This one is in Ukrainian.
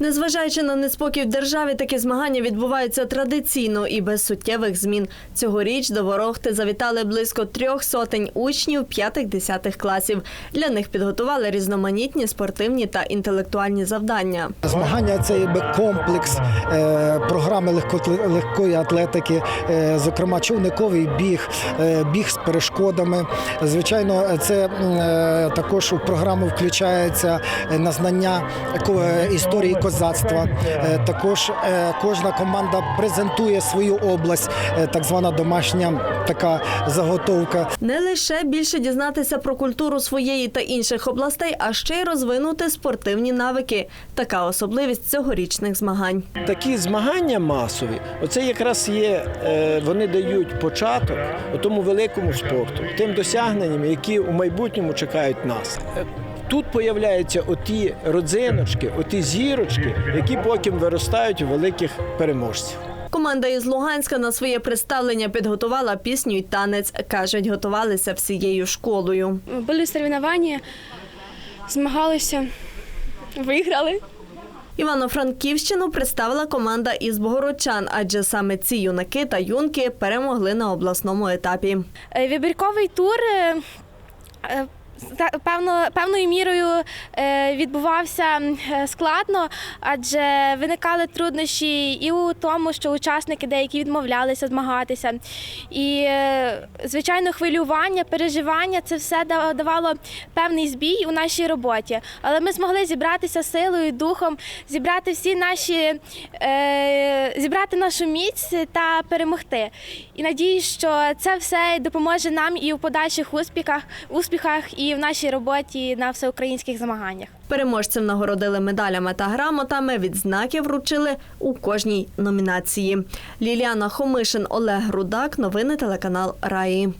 Незважаючи на неспокій в державі, такі змагання відбуваються традиційно і без суттєвих змін. Цьогоріч до Ворохти завітали близько трьох сотень учнів п'ятих-десятих класів. Для них підготували різноманітні спортивні та інтелектуальні завдання. Змагання це якби комплекс е, програми легко- легкої атлетики, е, зокрема човниковий біг, е, біг з перешкодами. Звичайно, це також у програму включається на знання історії козацтва. Е, Також е, кожна команда презентує свою область, е, так звана домашня така заготовка. Не лише більше дізнатися про культуру своєї та інших областей, а ще й розвинути спортивні навики. Така особливість цьогорічних змагань. Такі змагання масові, оце якраз є, вони дають початок тому великому спорту, тим досягненням, які у майбутньому чекають нас. Тут появляються оті родзиночки, оті зірочки, які потім виростають у великих переможців. Команда із Луганська на своє представлення підготувала пісню й танець. кажуть, готувалися всією школою. Були соревнування, змагалися, виграли. Івано-Франківщину представила команда із Богородчан, адже саме ці юнаки та юнки перемогли на обласному етапі. Е, Вибірковий тур е, е, та- певно, певною мірою е, відбувався е, складно, адже виникали труднощі і у тому, що учасники деякі відмовлялися змагатися. І, е, звичайно, хвилювання, переживання це все давало певний збій у нашій роботі. Але ми змогли зібратися силою, духом, зібрати всі наші зібрати нашу міць та перемогти. І надію, що це все допоможе нам і в подальших успіхах, успіхах, і в нашій роботі на всеукраїнських змаганнях. Переможців нагородили медалями та грамотами. Відзнаки вручили у кожній номінації. Ліліана Хомишин, Олег Рудак. Новини телеканал Раї.